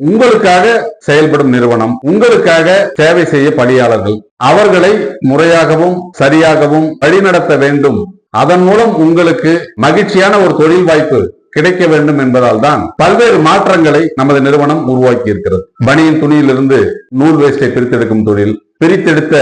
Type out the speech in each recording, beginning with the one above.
உங்களுக்காக செயல்படும் நிறுவனம் உங்களுக்காக சேவை செய்ய பணியாளர்கள் அவர்களை முறையாகவும் சரியாகவும் வழிநடத்த வேண்டும். அதன் மூலம் உங்களுக்கு மகிழ்ச்சியான ஒரு தொழில் வாய்ப்பு கிடைக்க வேண்டும் என்பதால் தான் பல்வேறு மாற்றங்களை நமது நிறுவனம் உருவாக்கி இருக்கிறது. பனியின் துணியிலிருந்து நூல் வேஸ்டை பிரித்தெடுக்கும் தொழில் பிரித்தெடுத்த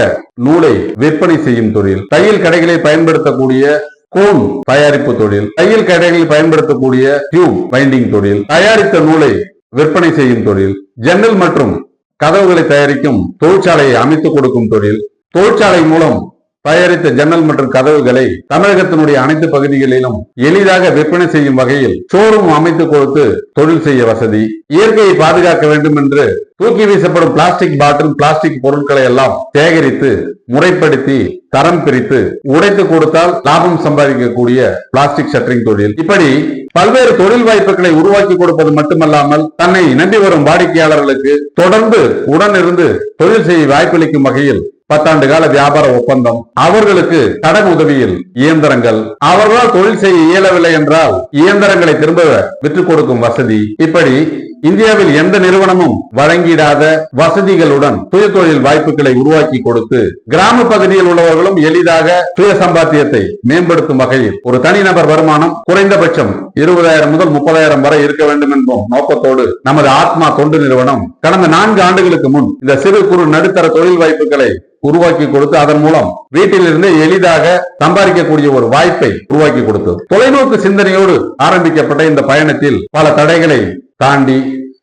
நூலை விற்பனை செய்யும் தொழில் தையல் கடைகளை பயன்படுத்தக்கூடிய கோன் தயாரிப்பு தொழில் தையல் கடைகளில் பயன்படுத்தக்கூடிய டியூப் பைண்டிங் தொழில் தயாரித்த நூலை விற்பனை செய்யும் தொழில் ஜன்னல் மற்றும் கதவுகளை தயாரிக்கும் தொழிற்சாலையை அமைத்துக் கொடுக்கும் தொழில் தொழிற்சாலை மூலம் தயாரித்த ஜன்னல் மற்றும் கதவுகளை தமிழகத்தினுடைய அனைத்து பகுதிகளிலும் எளிதாக விற்பனை செய்யும் வகையில் ஷோரூம் அமைத்து கொடுத்து தொழில் செய்ய வசதி இயற்கையை பாதுகாக்க வேண்டும் என்று தூக்கி வீசப்படும் பிளாஸ்டிக் பாட்டில் பிளாஸ்டிக் பொருட்களை எல்லாம் சேகரித்து முறைப்படுத்தி தரம் பிரித்து உடைத்து கொடுத்தால் லாபம் சம்பாதிக்கக்கூடிய பிளாஸ்டிக் ஷட்டரிங் தொழில். இப்படி பல்வேறு தொழில் வாய்ப்புகளை உருவாக்கி கொடுப்பது மட்டுமல்லாமல் தன்னை நம்பி வரும் வாடிக்கையாளர்களுக்கு தொடர்ந்து உடனிருந்து தொழில் செய்ய வாய்ப்பளிக்கும் வகையில் பத்தாண்டு கால வியாபார ஒப்பந்தம் அவர்களுக்கு கடன் உதவியில் இயந்திரங்கள். அவர்களால் தொழில் செய்ய இயலவில்லை என்றால் இயந்திரங்களை திரும்ப விற்றுக் கொடுக்கும் வசதி. இப்படி இந்தியாவில் எந்த நிறுவனமும் வழங்கிடாத வசதிகளுடன் சுய தொழில் வாய்ப்புகளை உருவாக்கி கொடுத்து கிராம பகுதியில் உள்ளவர்களும் எளிதாக சுய சம்பாத்தியத்தை மேம்படுத்தும் வகையில் ஒரு தனிநபர் வருமானம் குறைந்தபட்சம் இருபதாயிரம் முதல் முப்பதாயிரம் வரை இருக்க வேண்டும் என்போம் நோக்கத்தோடு நமது ஆத்மா தொண்டு நிறுவனம் கடந்த நான்கு ஆண்டுகளுக்கு முன் இந்த சிறு குறு நடுத்தர தொழில் வாய்ப்புகளை உருவாக்கி கொடுத்து அதன் மூலம் வீட்டிலிருந்து எளிதாக சம்பாதிக்கக்கூடிய ஒரு வாய்ப்பை உருவாக்கி கொடுத்தது. தொலைநோக்கு சிந்தனையோடு ஆரம்பிக்கப்பட்ட இந்த பயணத்தில் பல தடைகளை தாண்டி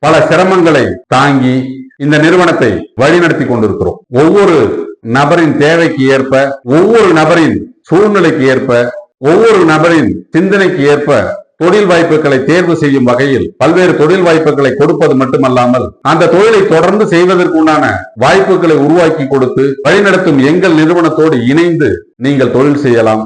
பல சிரமங்களை தாங்கி இந்த நிறுவனத்தை வழிநடத்தி கொண்டிருக்கிறோம். ஒவ்வொரு நபரின் தேவைக்கு ஏற்ப ஒவ்வொரு நபரின் சூழ்நிலைக்கு ஏற்ப ஒவ்வொரு நபரின் சிந்தனைக்கு ஏற்ப தொழில் வாய்ப்புகளை தேர்வு செய்யும் வகையில் பல்வேறு தொழில் வாய்ப்புகளை கொடுப்பது மட்டுமல்லாமல் அந்த தொழிலை தொடர்ந்து செய்வதற்குண்டான வாய்ப்புகளை உருவாக்கி கொடுத்து வழிநடத்தும் எங்கள் நிறுவனத்தோடு இணைந்து நீங்கள் தொழில் செய்யலாம்.